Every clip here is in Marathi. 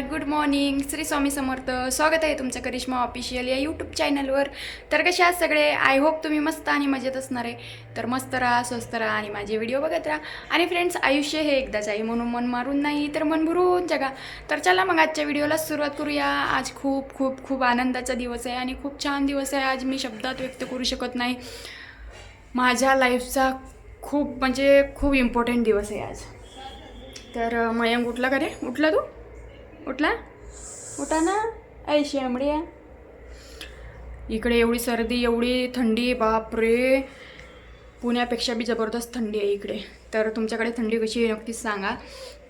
नमस्कार गुड मॉर्निंग श्री स्वामी समर्थ. स्वागत आहे तुमचं करिश्मा ऑफिशियल या यूट्यूब चॅनलवर तर कसे आहात सगळे? आय होप तुम्ही मस्त आणि मजेत असणार आहे. तर मस्त राहा स्वस्त राहा आणि माझे व्हिडिओ बघत राहा. आणि फ्रेंड्स आयुष्य हे एकदाच आहे. म्हणून मन मारून नाही तर मन भरून जगा. तर चला मग आजच्या व्हिडिओला सुरुवात करूया. आज खूप खूप खूप आनंदाचा दिवस आहे आणि खूप छान दिवस आहे. आज मी शब्दात व्यक्त करू शकत नाही. माझ्या लाईफचा खूप म्हणजे खूप इम्पॉर्टंट दिवस आहे आज. तर मयंक उठला का रे? उठला तू? उठला? उठा ना. ऐ शेंबड्या इकडे एवढी सर्दी एवढी थंडी बापरे. पुण्यापेक्षा बी जबरदस्त थंडी आहे इकडे. तर तुमच्याकडे थंडी कशी आहे नक्कीच सांगा.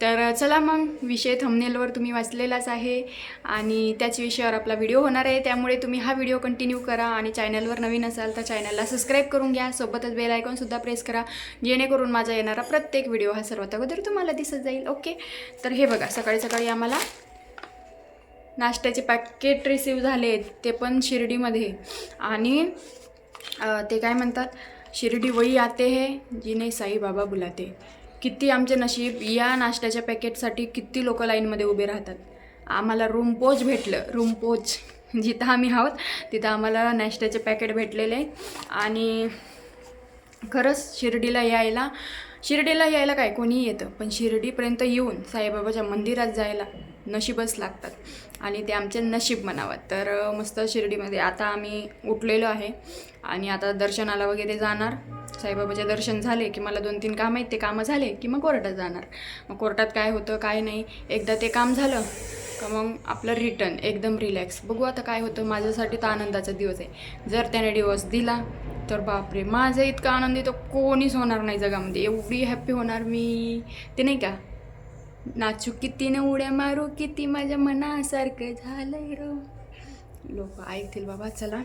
तर चला मग विषय थंबनेलवर तुम्ही वाचलेलाच आहे आणि त्याच विषयावर आपला व्हिडिओ होणार आहे. त्यामुळे तुम्ही हा व्हिडिओ कंटिन्यू करा आणि चॅनलवर नवीन असाल तर चॅनलला सबस्क्राईब करून घ्या. सोबतच बेल आयकॉनसुद्धा प्रेस करा. जेणेकरून माझा येणारा प्रत्येक व्हिडिओ हा सर्वात अगोदर तुम्हाला दिसत जाईल. ओके तर हे बघा सकाळी सकाळी आम्हाला नाश्त्याचे पॅकेट रिसीव झाले ते पण शिर्डीमध्ये. आणि ते काय म्हणतात? शिर्डी वही आते है जिने साई बाबा बुलाते किती आमचे नशीब या नाश्त्याच्या पॅकेटसाठी किती लोक लाईनमध्ये उभे राहतात? आम्हाला रूम पोच भेटलं रूम पोच जिथं आम्ही आहोत तिथं आम्हाला नाश्त्याचे पॅकेट भेटलेले आणि खरंच शिर्डीला यायला शिर्डीला यायला काय? कोणीही येतं पण शिर्डीपर्यंत येऊन साईबाबाच्या मंदिरात जायला नशीबच लागतात. आणि ते आमचे नशीब म्हणावं. तर मस्त शिर्डीमध्ये आता आम्ही उठलेलो आहे. आणि आता दर्शनाला वगैरे जाणार. साईबाबाचे दर्शन झाले की मला दोन तीन कामं आहेत. ते कामं झाले की मग कोर्टात जाणार. मग कोर्टात काय होतं काय नाही. एकदा ते काम झालं का मग आपलं रिटर्न एकदम रिलॅक्स बघू आता काय होतं. माझ्यासाठी तर आनंदाचा दिवस आहे. जर त्याने डिवोर्स दिला तर बापरे! माझं इतका आनंदी तर कोणीच होणार नाही जगामध्ये. एवढी हॅप्पी होणार मी. ते नाही का? नाचू किती न उड्या मारू किती माझ्या मनासारखं झालंय र. लोक ऐकतील बाबा चला.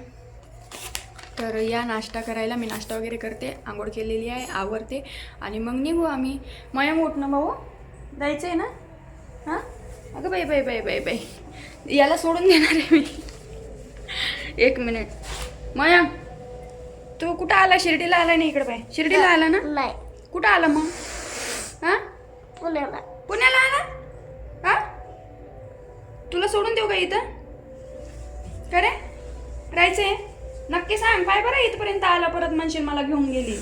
तर या नाश्ता करायला मी नाश्ता वगैरे करते आंघोळ केलेली आहे आवरते. आणि मग निघू आम्ही. मयम उठ ना भाऊ? जायचं आहे ना? हां? अगं बाई बाई बाई बाई बाई. याला सोडून देणार आहे मी. एक मिनिट. मयम तू कुठं आला? शिर्डीला आला नाही इकडे बाय शिर्डीला आला ना? नाही. कुठं आला मग? हां? पुण्याला. पुण्याला आला हा? तुला सोडून देऊ का इथं? का रे? राहायचंय? नक्की सांग पाय बरं इथपर्यंत आला परत म्हणशील मला घेऊन गेली.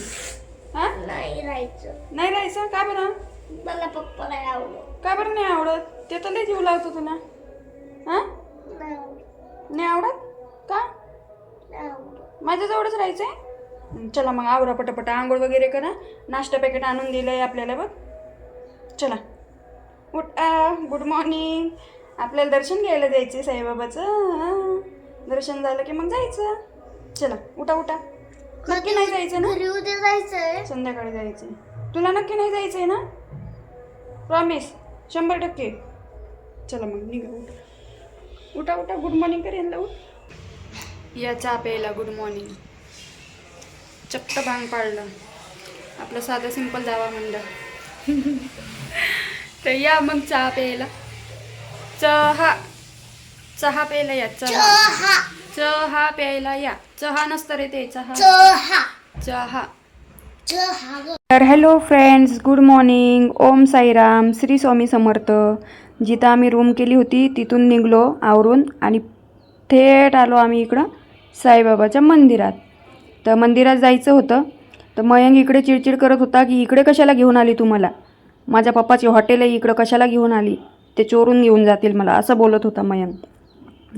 हा? नाही राहायचं. नाही राहायचं? का बरं? मला पप्पा नाही आवडत. का बरं नाही आवडत? ते तर लय जीव लावतो तुला. हा? नाही आवडत. नाही आवडत? का? नाही आवडत. माझ्याजवळच राहायचंय? चला मग आवरा पटापट. आंघोळ वगैरे करा. नाश्ता पॅकेट आणून दिलंय आपल्याला बघ. चला. उठ गुड मॉर्निंग. आपल्याला दर्शन घ्यायला जायचं साईबाबाचं हा. दर्शन झालं की मग जायचं. चला उठा उठा. नक्की नाही जायचं ना? घरी उद्या जायचंय. संध्याकाळी जायचंय. तुला नक्की नाही जायचंय ना? प्रॉमिस शंभर टक्के. चला मग निघा उठा. उठा उठा गुड मॉर्निंग कर यांना उठ. या चहा प्यायला गुड मॉर्निंग. चक्क भांग पाडलं. आपलं साधं सिंपल जावा म्हणलं. तर या मग चहा प्यायला. चहा चहा प्यायला या चहा. चहा. प्यायला या. चहा नसतं रे ते चहा. चहा. चहा. चहा ग. तर hello friends good morning Om Sairam Shri Swami Samarth. जिथं आम्ही रूम केली होती तिथून निघलो आवरून आणि थेट आलो आम्ही इकडं साईबाबाच्या मंदिरात. तर मंदिरात जायचं होतं. तर मयंक इकडे चिडचिड करत होता की इकडे कशाला घेऊन आली तुम्हाला माझ्या पप्पाची हॉटेलही इकडं कशाला घेऊन आली? ते चोरून घेऊन जातील मला असं बोलत होता मयंक.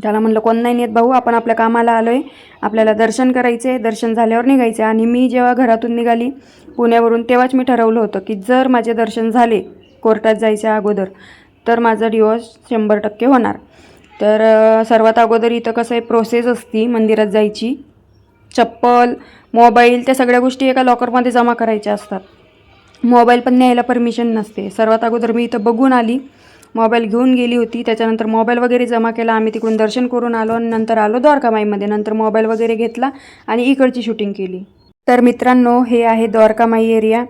त्याला म्हणलं कोण नाही नेत भाऊ आपण आपल्या कामाला आलो आहे आपल्याला दर्शन करायचे आहे दर्शन झाल्यावर निघायचे. आणि मी जेव्हा घरातून निघाली पुण्यावरून तेव्हाच मी ठरवलं होतं की जर माझे दर्शन झाले कोर्टात जायच्या अगोदर तर माझा डिवोर्स शंभर टक्के होणार. तर सर्वात अगोदर इथं कसं आहे प्रोसेस असती मंदिरात जायची. चप्पल मोबाईल त्या सगळ्या गोष्टी एका लॉकरमध्ये जमा करायच्या असतात. मोबाईल पण न्यायला परमिशन नसते. सर्वात अगोदर मी इथं बघून आली. मोबाईल घेऊन गेली होती. त्याच्यानंतर मोबाईल वगैरे जमा केला. आम्ही तिकडून दर्शन करून आलो आणि नंतर आलो द्वारकामाईमध्ये. नंतर मोबाईल वगैरे घेतला आणि इकडची शूटिंग केली. तर मित्रांनो हे आहे द्वारकामाई एरिया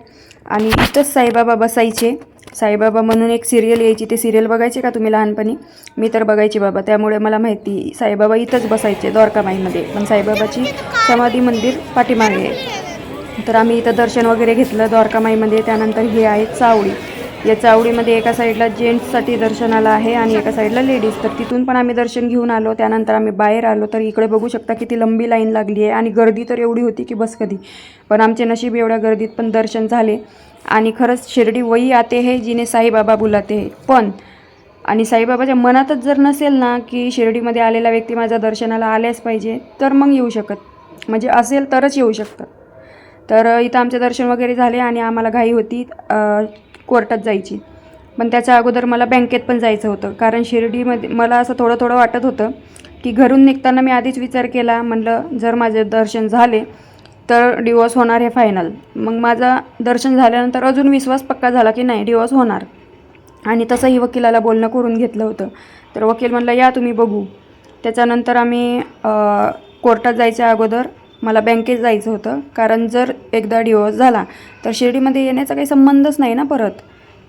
आणि इथंच साईबाबा बसायचे. साईबाबा म्हणून एक सिरियल यायची. ते सिरियल बघायचे का तुम्ही लहानपणी? मी तर बघायची बाबा. त्यामुळे मला माहिती साईबाबा इथंच बसायचे द्वारकामाईमध्ये. पण साईबाबाची समाधी मंदिर पाठीमागे आहे. तर आम्ही इथं दर्शन वगैरे घेतलं द्वारकामाईमध्ये. त्यानंतर हे आहे चावडी. या चावडीमध्ये एका साईडला जेंट्ससाठी दर्शनाला आहे आणि एका साईडला लेडीज. तर तिथून पण आम्ही दर्शन घेऊन आलो. त्यानंतर आम्ही बाहेर आलो. तर इकडे बघू शकता किती लंबी लाईन लागली आहे आणि गर्दी तर एवढी होती की बस कधी. पण आमचे नशीब एवढ्या गर्दीत पण दर्शन झाले. आणि खरंच शिर्डी वही आते हे जिने साईबाबा बुलाते हे. पण आणि साईबाबाच्या मनातच जर नसेल ना की शिर्डीमध्ये आलेला व्यक्ती माझ्या दर्शनाला आल्याच पाहिजे तर मग येऊ शकत. म्हणजे असेल तरच येऊ शकतं. तर इथं आमचे दर्शन वगैरे झाले आणि आम्हाला घाई होती कोर्टात जायची. पण त्याच्या अगोदर मला बँकेत पण जायचं होतं. कारण शिर्डीमध्ये मला असं थोडं थोडं वाटत होतं की घरून निघताना मी आधीच विचार केला म्हणलं जर माझे दर्शन झाले तर डिवॉर्स होणार हे फायनल. मग माझा दर्शन झाल्यानंतर अजून विश्वास पक्का झाला की नाही डिवॉर्स होणार. आणि तसंही वकिलाला बोलणं करून घेतलं होतं. तर वकील म्हणलं या तुम्ही बघू. त्याच्यानंतर आम्ही कोर्टात जायच्या अगोदर मला बँकेत जायचं होतं. कारण जर एकदा डिवोर्स झाला तर शिर्डीमध्ये येण्याचा काही संबंधच नाही ना परत.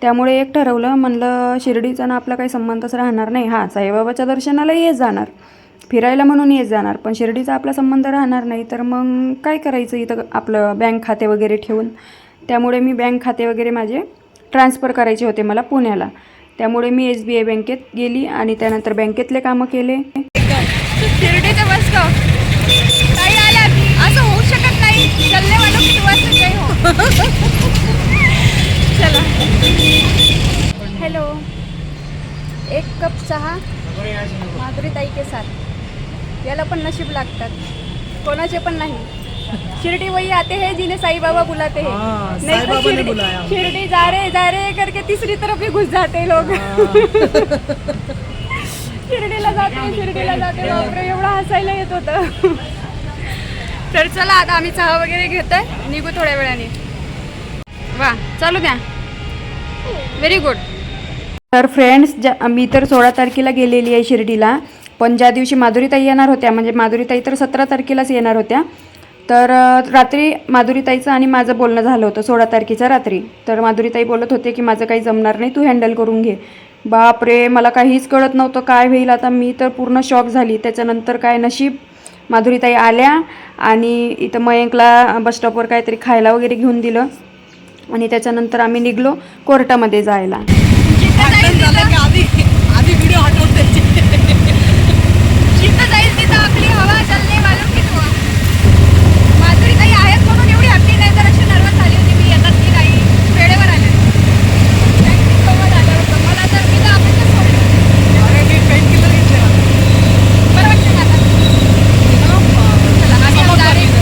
त्यामुळे एक ठरवलं म्हणलं शिर्डीचा ना आपला काही संबंधच राहणार नाही. हां साईबाबाच्या दर्शनाला येत जाणार. फिरायला म्हणून येत जाणार. पण शिर्डीचा आपला संबंध राहणार नाही तर मग काय करायचं इथं आपलं बँक खाते वगैरे ठेवून? त्यामुळे मी बँक खाते वगैरे माझे ट्रान्सफर करायचे होते मला पुण्याला. त्यामुळे मी एस बी आय बँकेत गेली आणि त्यानंतर बँकेतले कामं केले. शिर्डीचं बस का काही आल्या असं होऊ शकत नाही चलने वालों की दुआ से जय हो चला. हॅलो एक कप चहा माधुरी ताई के साथ. याला पण नशीब लागतात. कोणाचे पण नाही. शिरडी वही आते हैं जिन्हें साईं बाबा बुलाते हैं. नहीं तो शिरडी। शिरडी जा रहे जा रहे करके तीसरी तरफ ही घुस जाते हैं लोग. शिर्डीला जाते शिर्डीला जाते बापरे एवढं हसायला येत होतं. तर चला आता आम्ही चहा वगैरे घेतोय. निघू थोड्या वेळाने. वा चालू द्या. व्हेरी गुड तर फ्रेंड्स ज्या मी तर सोळा तारखेला गेलेली आहे शिर्डीला. पण ज्या दिवशी माधुरीताई येणार होत्या म्हणजे माधुरीताई तर सतरा तारखेलाच येणार होत्या. तर रात्री माधुरीताईचं आणि माझं बोलणं झालं होतं सोळा तारखेच्या रात्री. तर माधुरीताई बोलत होते की माझं काही जमणार नाही तू हँडल करून घे. बाप रे मला काहीच कळत नव्हतं काय होईल. आता मी तर पूर्ण शॉक झाली. त्याच्यानंतर काय नशीब? माधुरीताई आल्या आणि इथं मयंकला बसस्टॉपवर काहीतरी खायला वगैरे घेऊन दिलं. आणि त्याच्यानंतर आम्ही निघलो कोर्टामध्ये जायला भांडण झालं की आधी आधी व्हिडिओ हटवून द्यायचे जिथं जाईल तिथं आपली हवा चलने वालों की दुआ माधुरी ताई आहेत म्हणून एवढी हॅपी नाही तर अशी नर्वस झाली होती मी येतात की नाही वेळेवर आले Actually संवाद आलं होतं मला तर मी तर आपल्याला सोडलं अरे मी पेनकिलर घेतलेला बरं वाटतं का आता चला आम्ही आता direct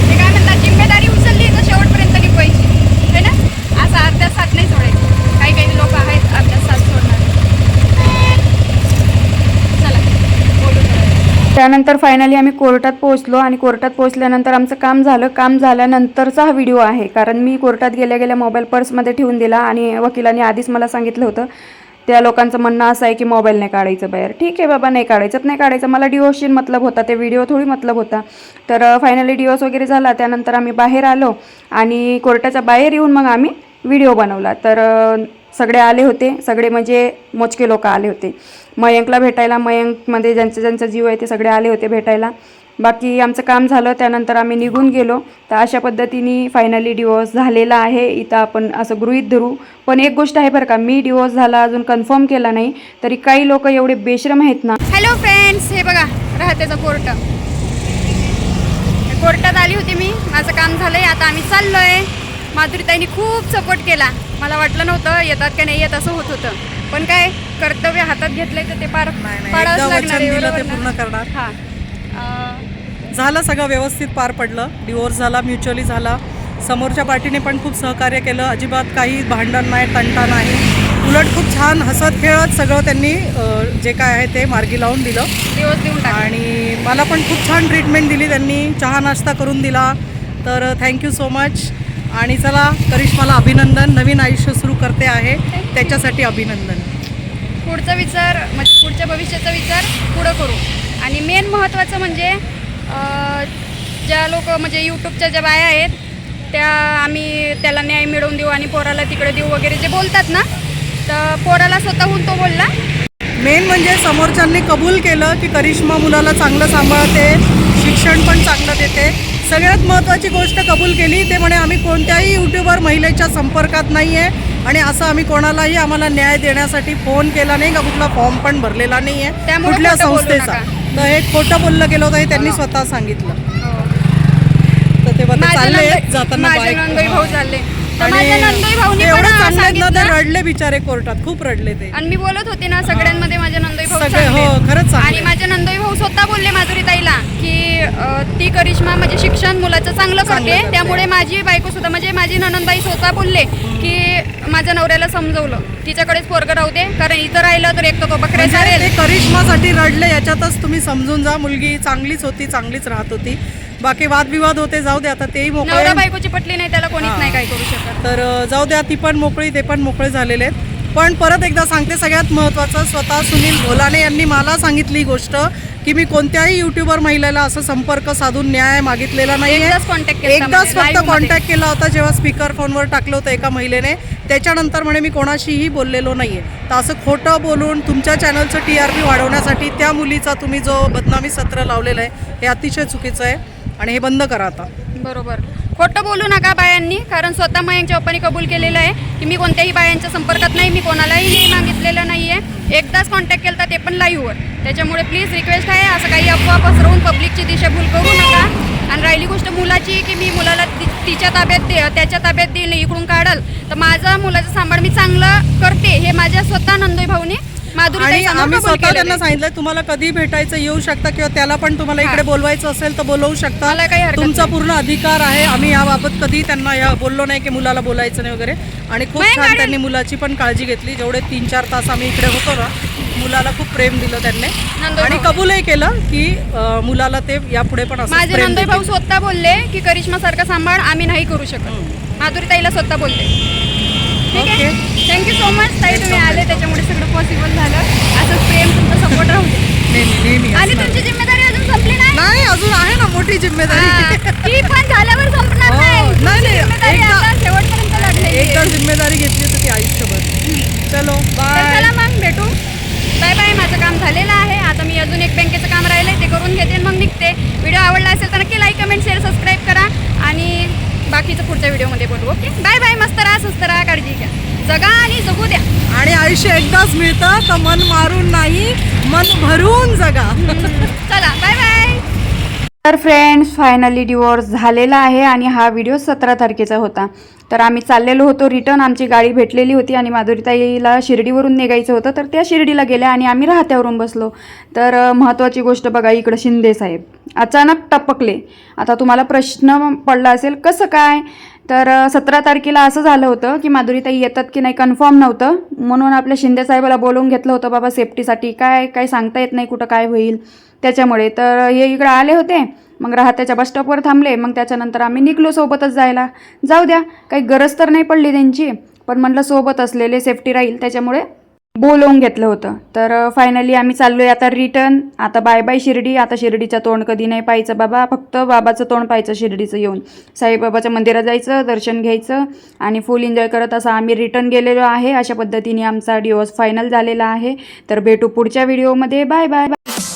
ते काय म्हणतात जिम्मेदारी उचलली तर शेवटपर्यंत निभवायची है ना असं अर्ध्या साथ नाही सोडायची काही काही लोक आहेत अर्ध्या साथ सोडणार चला बोलू थोड्या वेळ. त्यानंतर फायनली आम्ही कोर्टात पोहोचलो आणि कोर्टात पोहोचल्यानंतर आमचं काम झालं. काम झाल्यानंतरचा हा व्हिडिओ आहे. कारण मी कोर्टात गेल्या गेल्या मोबाईल पर्समध्ये ठेवून दिला आणि वकिलांनी आधीच मला सांगितलं होतं. त्या लोकांचं म्हणणं असं आहे की मोबाईल नाही काढायचं बाहेर. ठीक आहे बाबा नाही काढायचं. नाही काढायचं. मला डिवोर्सशी मतलब होता. ते व्हिडिओ थोडी मतलब होता. तर फायनली डिओस वगैरे झाला. त्यानंतर आम्ही बाहेर आलो आणि कोर्टाच्या बाहेर येऊन मग आम्ही व्हिडिओ बनवला. तर सगळे आले होते. सगळे म्हणजे मोजके लोक आले होते. मयंकला भेटायला मयंकमध्ये ज्यांचे ज्यांचा जीव आहे ते सगळे आले होते भेटायला. बाकी आमचं काम झालं त्यानंतर आम्ही निघून गेलो. तर अशा पद्धतीने फायनली डिवोर्स झालेला आहे. इथं आपण असं गृहीत धरू. पण एक गोष्ट आहे बरं का मी डिवोर्स झाला अजून कन्फर्म केला नाही तरी काही लोक एवढे बेश्रम आहेत ना. हॅलो फ्रेंड्स हे बघा राहतेचं कोर्ट कोर्टात आली होती मी माझं काम झालंय आता आम्ही चाललोय. माधुरीताईंनी खूप सपोर्ट केला. मला वाटलं नव्हतं येतात का नाही येत असं होत होतं. पण काय कर्तव्य हातात घेतलंय तर ते पार नाही, पाडावंच एकदा लागणार वचन आहे, दिलं ते बरोबर ना? पूर्ण करणार. हा. अं, झालं सगळं व्यवस्थित पार पडलं. डिवोर्स झाला म्युच्युअली झाला. समोरच्या पार्टीने पण खूप सहकार्य केलं. अजिबात काही भांडण नाही तंटा नाही. उलट खूप छान हसत खेळत सगळं त्यांनी अ, जे काय आहे ते मार्गी लावून दिलं. दिवस देऊन टाक आणि मला पण खूप छान ट्रीटमेंट दिली त्यांनी. चहा नाश्ता करून दिला. तर थँक्यू सो मच आणि चला करिश्माला अभिनंदन. नवीन आयुष्य सुरू करते आहे. त्याच्यासाठी अभिनंदन. पुढचा विचार म्हणजे पुढच्या भविष्याचा विचार पुढं करू. आणि मेन महत्त्वाचं म्हणजे ज्या लोक म्हणजे यूट्यूबच्या ज्या बाया आहेत त्या आम्ही त्याला न्याय मिळवून देऊ आणि पोराला तिकडे देऊ वगैरे जे बोलतात ना तर पोराला स्वतःहून तो बोलला. मेन म्हणजे समोरच्यांनी कबूल केलं की करिश्मा मुलाला चांगलं सांभाळते शिक्षण पण चांगलं देते. सगळ्यात महत्त्वाची गोष्ट कबूल केली. ते म्हणे आम्ही कोणत्याही युट्यूबर महिलेच्या संपर्कात नाही आहे आणि असं आम्ही कोणालाही आम्हाला न्याय देण्यासाठी फोन केला नाही का कुठला फॉर्म पण भरलेला नाही आहे कुठल्या संस्थेचा. तर हे खोटं बोललं गेलं होतं हे त्यांनी स्वतः सांगितलं. तर तेव्हा ते माझे चालले जाताना भाऊ चालले. तर माझ्या नंदई भाऊनी पण एवढे चांगले रडले बिचारे कोर्टात खूप रडले ते. आणि मी बोलत होते ना सगळ्यांमध्ये माझे नंदई भाऊ सगळे हो. खरंच आणि चांगले माझे नंदई भाऊ स्वतः बोलले माधुरी ताईला की अ, ती करिश्मा म्हणजे शिक्षण मुलाचं चांगलं चांगलं करते करते. त्यामुळे माझी बायको सुद्धा म्हणजे माझी ननंदबाई स्वतः बोलले की माझ्या नवऱ्याला समजवलं. तिच्याकडेच पोरग राहू दे कारण इथं राहिलं तर एक तर तो बकऱ्या म्हणजे चालेल करिश्मासाठी रडले याच्यातच तुम्ही समजून जा मुलगी चांगलीच होती चांगलीच राहत होती. बाकी वादविवाद होते जाऊ दे आता तेही नवरा मोकळे बायकोची पटली नाही त्याला कोणीच. नाही काय करू शकत. तर अ, जाऊ द्या ती पण मोकळी ते पण मोकळे झालेले आहेत. पण परत एकदा सांगते सगळ्यात महत्त्वाचं स्वतः सुनील भोलाने यांनी मला सांगितली ही गोष्ट की मी कोणत्याही युट्यूबर महिलेला असं संपर्क साधून न्याय मागितलेला नाही एकदाच फक्त. कॉन्टॅक्ट केला होता जेव्हा स्पीकर फोनवर टाकलं होतं एका महिलेने. त्याच्यानंतर म्हणे मी कोणाशीही बोललेलो नाहीये. तर असं खोटं बोलून तुमच्या चॅनलचं टी आर पी वाढवण्यासाठी त्या मुलीचा तुम्ही जो बदनामी सत्र लावलेलं आहे हे अतिशय चुकीचं आहे आणि हे बंद करा आता. बरोबर. खोटं बोलू नका बायांनी कारण स्वतः मयंकच्या पप्पानी कबूल केलेलं आहे की मी कोणत्याही बायांच्या संपर्कात नाही मी कोणालाही नाही मागितलेलं नाही आहे एकदाच कॉन्टॅक्ट केला ते पण लाईव्हवर त्याच्यामुळे प्लीज रिक्वेस्ट आहे असं काही अफवा पसरवून पब्लिकची दिशाभूल करू नका आणि राहिली गोष्ट मुलाची की मी मुलाला तिच्या ताब्यात दे त्याच्या ताब्यात देईल इकडून काढल तर माझं मुलाचं सांभाळ मी चांगलं करते हे माझ्या स्वतः नंदोई भाऊने आणि आम्ही स्वतः त्यांना. सांगितलं तुम्हाला कधी भेटायचं येऊ शकता किंवा त्याला पण तुम्हाला. इकडे बोलवायचं असेल तर बोलवू शकता तुमचा. पूर्ण अधिकार आहे आम्ही याबाबत कधी त्यांना या बोललो नाही की मुलाला बोलायचं नाही वगैरे आणि खूप छान. त्यांनी मुलाची पण काळजी घेतली जेवढे तीन चार तास आम्ही इकडे होतो ना मुलाला खूप प्रेम दिलं त्यांनी. आणि. कबूलही केलं की मुलाला ते यापुढे पण असं माझे नंदोई भाऊ. स्वतः बोलले की करिश्मा सारखा सांभाळ आम्ही नाही करू शकत. माधुरी ताईला स्वतः बोलले. ठीक आहे? थँक्यू सो मच ताई तुम्ही आले त्याच्यामुळे सगळं पॉसिबल झालं. असंच प्रेम तुमचा सपोर्ट राहू दे. आणि. तुमची जिम्मेदारी अजून संपली नाही? अजून आहे ना मोठी जिम्मेदारी. ती पण झाल्यावर संपणार हो, नाही. एकदा- शेवटपर्यंत. जिम्मेदारी घेतली होती ती आयुष्यभर. चलो बाय चला मग भेटू. बाय बाय माझं काम झालेलं आहे. आता मी अजून एक बँकेचं काम राहिलंय ते करून घेते आणि मग निघते. व्हिडिओ आवडला असेल तर नक्की लाईक कमेंट शेअर सबस्क्राईब करा. आणि बाकीचं पुढच्या व्हिडिओमध्ये बोलू ओके? बाय बाय मस्त राहा स्वस्त राहा काळजी घ्या. जगा आणि जगू द्या. आणि आयुष्य एकदाच मिळतं तर मन मारून नाही मन भरून जगा. चला बाय बाय. तर फ्रेंड्स फायनली डिवोर्स झालेला आहे आणि हा व्हिडिओ सतरा तारखेचा होता. तर आम्ही चाललेलो होतो. रिटर्न आमची गाडी भेटलेली होती आणि माधुरीताईला शिर्डीवरून निघायचं होतं. तर त्या शिर्डीला गेल्या आणि आम्ही राहत्यावरून बसलो. तर महत्त्वाची गोष्ट बघा इकडं शिंदे साहेब. अचानक टपकले. आता तुम्हाला प्रश्न पडला असेल कसं काय? तर सतरा तारखेला असं झालं होतं की माधुरीताई येतात की नाही कन्फर्म नव्हतं. म्हणून आपल्या शिंदे साहेबाला बोलवून घेतलं होतं बाबा सेफ्टीसाठी काय काय सांगता येत नाही कुठं काय होईल? त्याच्यामुळे. तर हे इकडं आले होते. मग राहत्याच्या बस स्टॉपवर थांबले मग त्याच्यानंतर आम्ही निघलो सोबतच जायला. जाऊ द्या काही गरज तर नाही पडली त्यांची पण म्हटलं सोबत असलेले सेफ्टी राहील त्याच्यामुळे बोलवून घेतलं होतं. तर फायनली आम्ही चाललो आहे आता रिटर्न आता बाय बाय शिर्डी. आता शिर्डीचं तोंड कधी नाही पाहायचं बाबा. फक्त बाबाचं तोंड पाहायचं शिर्डीचं येऊन. साईबाबाच्या मंदिरात जायचं दर्शन घ्यायचं आणि फुल एन्जॉय करत असं आम्ही रिटर्न गेलेलो आहे. अशा पद्धतीने आमचा डिओस फायनल झालेला आहे. तर भेटू पुढच्या व्हिडिओमध्ये बाय बाय बाय